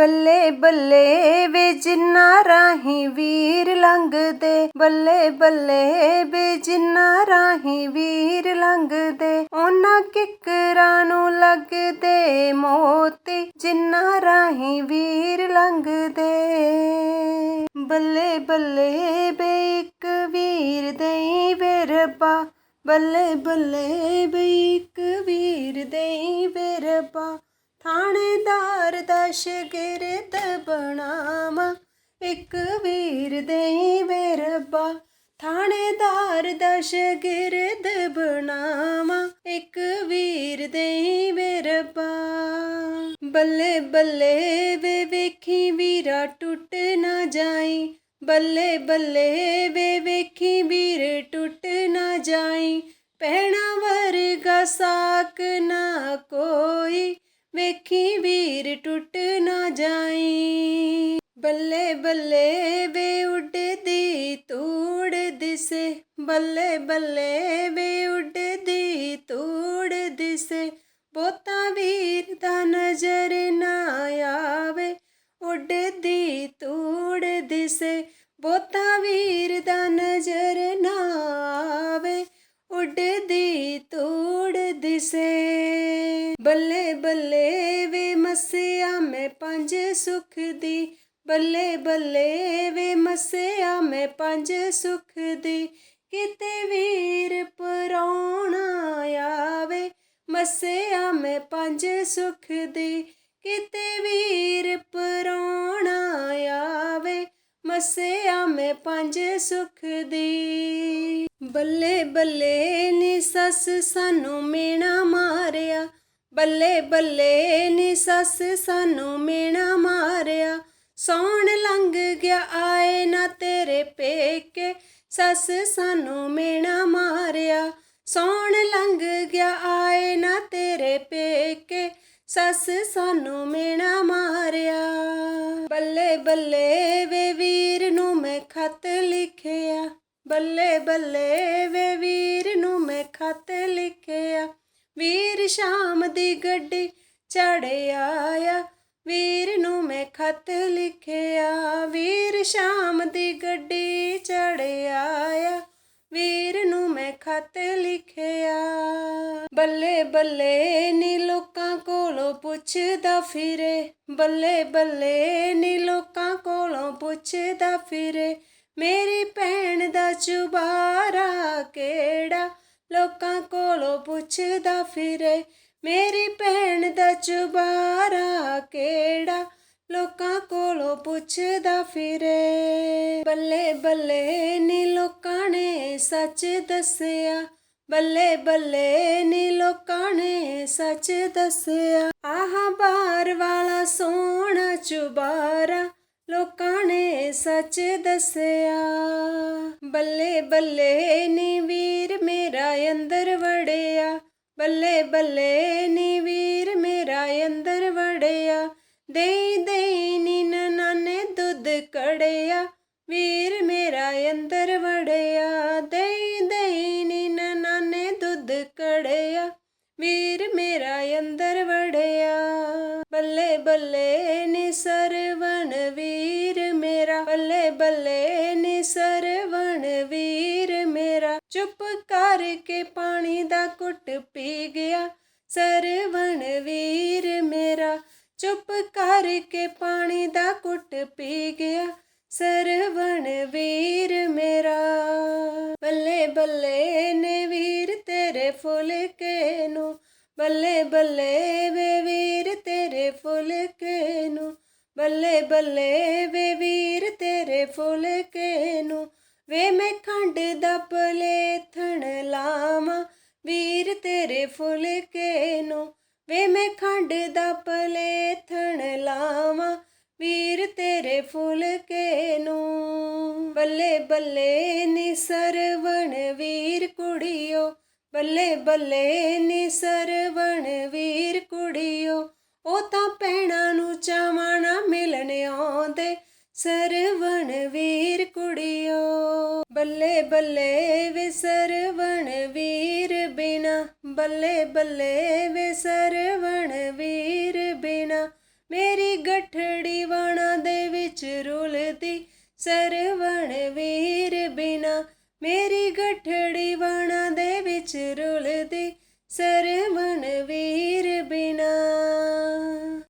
ਬੱਲੇ ਬੱਲੇ ਵੇ ਜਿੰਨਾ ਰਾਹੀਂ ਵੀਰ ਲੰਘਦੇ। ਬੱਲੇ ਬੱਲੇ ਵੇ ਜਿੰਨਾ ਰਾਹੀਂ ਵੀਰ ਲੰਘਦੇ। ਉਹਨਾਂ ਕਿਕਰਾਂ ਨੂੰ ਲੱਗਦੇ ਮੋਤੀ, ਜਿੰਨਾ ਰਾਹੀਂ ਵੀਰ ਲੰਘਦੇ। ਬੱਲੇ ਬੱਲੇ ਵੇ ਇੱਕ ਵੀਰ ਦੇਈ ਵੇ ਰੱਬਾ ਬੱਲੇ ਬੱਲੇ ਵੇ ਇੱਕ ਵੀਰ ਦੇਈ ਵੇ ਰੱਬਾ ਥਾਣੇਦਾਰ ਦਾ ਸ਼ਗਿਰਦ ਬਣਾਵਾਂ। ਇੱਕ ਵੀਰ ਦੇਈ ਵੇ ਰੱਬਾ, ਥਾਣੇਦਾਰ ਦਾ ਸ਼ਗਿਰਦ ਬਣਾਵਾਂ। ਇੱਕ ਵੀਰ ਦੇਈ ਵੇ ਰੱਬਾ। ਬੱਲੇ ਬੱਲੇ ਵੇ ਵੇਖੀ ਵੀਰਾ ਟੁੱਟ ਨਾ ਜਾਈ। ਬੱਲੇ ਬੱਲੇ ਵੇ ਵੇਖੀ ਵੀਰ ਟੁੱਟ ਨਾ ਜਾਈ। ਪਹਿਣਾ ਵਰਗਾ ਸਾਕ ਨਾ ਕੋਈ। ਵੇਖੀ ਵੀਰ ਟੁੱਟ ਨਾ ਜਾਈ। ਬੱਲੇ ਬੱਲੇ ਵੇ ਉੱਡਦੀ ਤੂੜ ਦਿਸੇ। ਬੱਲੇ ਬੱਲੇ ਵੇ ਉੱਡਦੀ ਤੂੜ ਦਿਸੇ। ਬੋਤਾ ਵੀਰ ਦਾ ਨਜ਼ਰ ਨਾ ਆਵੇ। ਉੱਡਦੀ ਤੂੜ ਦਿਸੇ। ਬੋਤਾ ਵੀਰ ਦਾ ਨਜ਼ਰ ਨਾ ਦੀ ਤੂੜ ਦਿਸੇ। ਬੱਲੇ ਬੱਲੇ ਵੇ ਮਸਿਆ, ਮੈਂ ਪੰਜ ਸੁਖ ਦੀ। ਬੱਲੇ ਬੱਲੇ ਵੇ ਮਸਿਆ, ਮੈਂ ਪੰਜ ਸੁਖ ਦੀ। ਕਿਤੇ ਵੀਰ ਪਰੌਣਾ ਆਵੇ, ਮਸਿਆ, ਮੈਂ ਪੰਜ ਸੁਖ ਦੀ। ਕਿਤੇ ਵੀਰ ਪਰੌਣਾ ਆਵੇ ਮਸਿਆ ਮੈਂ ਪੰਜ ਸੁਖ ਦੀ। ਬੱਲੇ ਬੱਲੇ ਨੀ ਸੱਸ ਸਾਨੂੰ ਮੇਣਾ ਮਾਰਿਆ। ਬੱਲੇ ਬੱਲੇ ਨੀ ਸੱਸ ਸਾਨੂੰ ਮੇਣਾ ਮਾਰਿਆ। ਸੌਣ ਲੰਘ ਗਿਆ ਆਏ ਨਾ ਤੇਰੇ ਪੇਕੇ। ਸੱਸ ਸਾਨੂੰ ਮੇਣਾ ਮਾਰਿਆ। ਸੌਣ ਲੰਘ ਗਿਆ ਆਏ ਨਾ ਤੇਰੇ ਪੇਕੇ। ਸੱਸ ਸਾਨੂੰ ਮੇਣਾ ਮਾਰਿਆ। ਬੱਲੇ ਬੱਲੇ ਵੇ ਖਤ ਲਿਖਿਆ, ਬੱਲੇ ਬੱਲੇ ਵੇ ਵੀਰ ਨੂੰ ਮੈਂ ਖਤ ਲਿਖਿਆ। ਵੀਰ ਸ਼ਾਮ ਦੀ ਗੱਡੀ ਚੜ ਆਇਆ, ਵੀਰ ਨੂੰ ਮੈਂ ਖਤ ਲਿਖਿਆ। ਵੀਰ ਸ਼ਾਮ ਦੀ ਗੱਡੀ ਚੜ ਆਇਆ, ਵੀਰ ਨੂੰ ਮੈਂ ਖਤ ਲਿਖਿਆ। ਬੱਲੇ ਬੱਲੇ ਨੀ ਲੋਕਾਂ ਕੋਲੋਂ ਪੁੱਛਦਾ ਫਿਰੇ, ਬੱਲੇ ਬੱਲੇ ਨੀ ਲੋਕਾਂ ਕੋਲੋਂ ਪੁੱਛਦਾ ਫਿਰੇ, ਮੇਰੀ ਭੈਣ ਦਾ ਚੁਬਾਰਾ ਕਿਹੜਾ? ਲੋਕਾਂ ਕੋਲੋਂ ਪੁੱਛਦਾ ਫਿਰੇ, ਮੇਰੀ ਭੈਣ ਦਾ ਚੁਬਾਰਾ ਕਿਹੜਾ? ਲੋਕਾਂ ਕੋਲੋਂ ਪੁੱਛਦਾ ਫਿਰੇ, ਬੱਲੇ ਬੱਲੇ ਨੀ ਲੋਕਾਂ ਨੇ ਸੱਚ ਦੱਸਿਆ, ਬੱਲੇ ਬੱਲੇ ਨੀ ਲੋਕਾਂ ਨੇ ਸੱਚ ਦੱਸਿਆ, ਆਹ ਬਾਰ ਵਾਲਾ ਸੋਹਣਾ ਚੁਬਾਰਾ ਲੋਕਾਂ ਨੇ ਸੱਚ ਦੱਸਿਆ, ਬੱਲੇ ਬੱਲੇ ਨੀ ਵੀਰ ਮੇਰਾ ਅੰਦਰ ਵੜਿਆ, ਬੱਲੇ ਬੱਲੇ ਨੀ ਵੀਰ ਮੇਰਾ ਅੰਦਰ ਵੜਿਆ, ਦੇਈ ਦੇਈ ਨੀ ਨਾਨੇ ਦੁੱਧ ਕੜਿਆ, ਵੀਰ ਮੇਰਾ ਅੰਦਰ ਵੜਿਆ, ਦੇਈ ਦੇਈ ਨੀ ਨਾਨੇ ਦੁੱਧ ਕੜਿਆ, ਵੀਰ ਮੇਰਾ ਅੰਦਰ ਵੜਿਆ, ਬੱਲੇ ਬੱਲੇ ਨੀ ਸਰਵਣ ਮੇਰਾ ਬੱਲੇ ਬੱਲੇ ਨੀ ਸਰਵਣ ਵੀਰ ਮੇਰਾ। ਚੁੱਪ ਕਰਕੇ ਪਾਣੀ ਦਾ ਘੁੱਟ ਪੀ ਗਿਆ। ਸਰਵਣ ਵੀਰ ਮੇਰਾ। ਚੁੱਪ ਕਰਕੇ ਪਾਣੀ ਦਾ ਘੁੱਟ ਪੀ ਗਿਆ। ਸਰਵਣ ਵੀਰ ਮੇਰਾ। ਬੱਲੇ ਬੱਲੇ ਨੇ ਵੀਰ ਤੇਰੇ ਫੁੱਲ ਕੇ ਨੂੰ। ਬੱਲੇ ਬੱਲੇ ਬੱਲੇ ਬੱਲੇ ਵੇ ਵੀਰ ਤੇਰੇ ਫੁੱਲ ਕੇ ਨੂੰ, ਵੇ ਮੈਂ ਖੰਡ ਦਾ ਪਲੇਥਣ ਲਾਵਾਂ, ਵੀਰ ਤੇਰੇ ਫੁੱਲ ਕੇ ਨੂੰ, ਵੇ ਮੈਂ ਖੰਡ ਦਾ ਪਲੇਥਣ ਲਾਵਾਂ, ਵੀਰ ਤੇਰੇ ਫੁੱਲ ਕੇ ਨੂੰ। ਬੱਲੇ ਬੱਲੇ ਨੀ ਸਰਵਣ ਵੀਰ ਕੁੜੀਓ, ਬੱਲੇ ਬੱਲੇ ਨੀ ਸਰਵਣ ਵੀਰ ਕੁੜੀਓ, ਉਹ ਤਾਂ ਪੈਣਾ ਨੂੰ ਸਰਵਣ ਵੀਰ ਕੁੜਿਓ, ਬੱਲੇ ਬੱਲੇ ਵੇ ਸਰਵਣ ਵੀਰ ਬਿਨਾ, ਬੱਲੇ ਬੱਲੇ ਵੇ ਸਰਵਣ ਵੀਰ ਬਿਨਾ। ਮੇਰੀ ਗਠੜੀ ਵਣਾ ਦੇ ਵਿੱਚ ਰੁਲਦੀ ਸਰਵਣ ਵੀਰ ਬਿਨਾ, ਮੇਰੀ